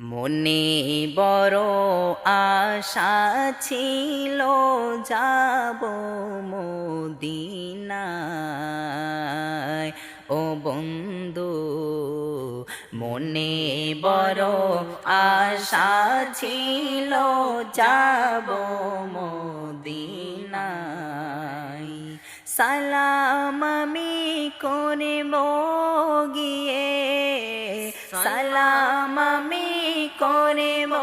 মনে বড় আশা ছিল, যাব মদিনায়। ও বন্ধু, মনে বড় আশা ছিল, যাব মদিনায়। সালাম আমি করব গিয়ে সালাম আমি করব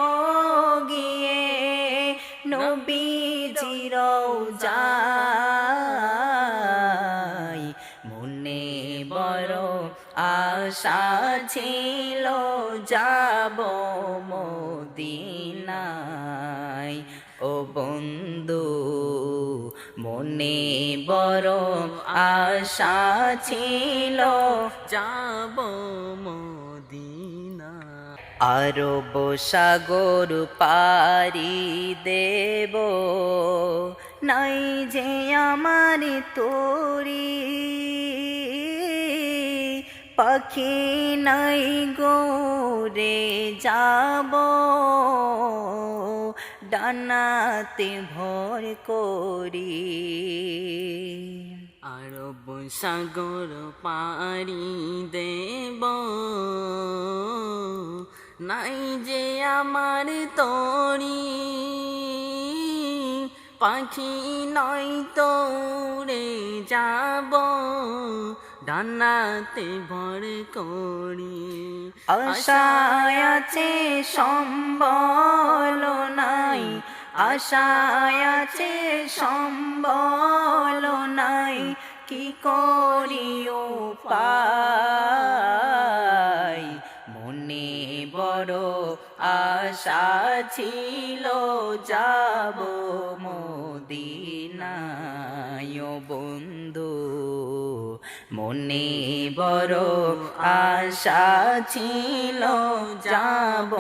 গিয়ে নবীজির যাই মনে বড় আশা ছিল যাব মদিনায়। ও বন্ধু, মনে বড় আশা ছিল যাব আরব সাগর পারি দেব। নাই যে আমার তোরি, পাখি নাই গোরে যাব। ডানাতে ভর করি। আরব সাগর পারি দেব। নাই যে আমার তরি। পাখি নয় তোরে যাব, ডানাতে ভর করি। আশায় আছে সম্বল নাই, আশায় আছে সম্বল নাই। কি করিও আশা ছিল, যাব মদিনায় বন্ধু। মনে বড় আশা ছিল, যাব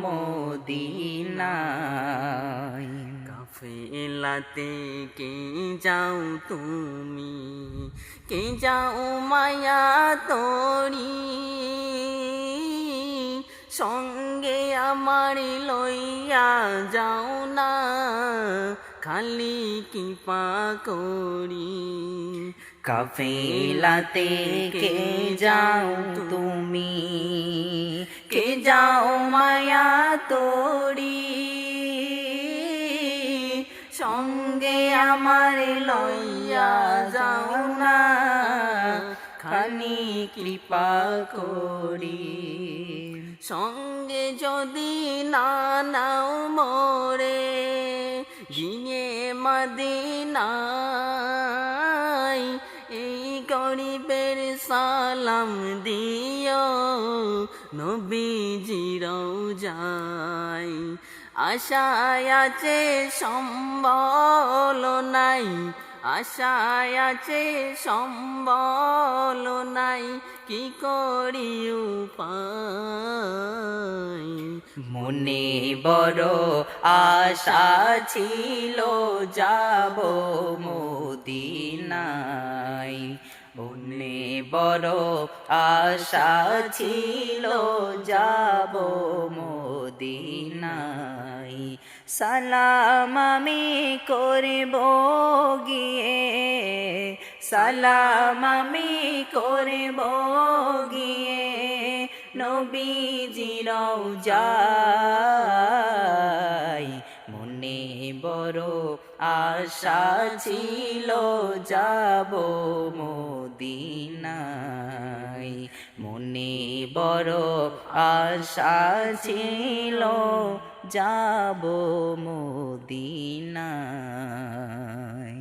মদিনায়। কাফেলাতে কে যাও তুমি? কে যাও মায়া তোরি? সঙ্গে আমার লইয়া যাও না, খালি কি করি। কাফেলাতে কে যাও তুমি, কে যাও মায়া তোরি। সঙ্গে আমার লইয়া যাও না খানি কৃপা করি। সঙ্গে যদি না নাও মোরে গিয়ে মদিনায় এই গরিবের সালাম দিও নবীজিরও যায় আশায় আছে সম্বল নাই, আশায় আছে সম্বল নাই, কি করি উপায়? মনে বড় আশা ছিল, যাব মদিনায়। মনে বড় আশা ছিল, যাব মদিনায়। সালাম আমি করব গিয়ে সালাম আমি করব গিয়ে। নবীজির যাই মনে বড় আশা ছিল, যাব মদিনায়। মনে বড় আশা ছিল, যাব মদিনায়।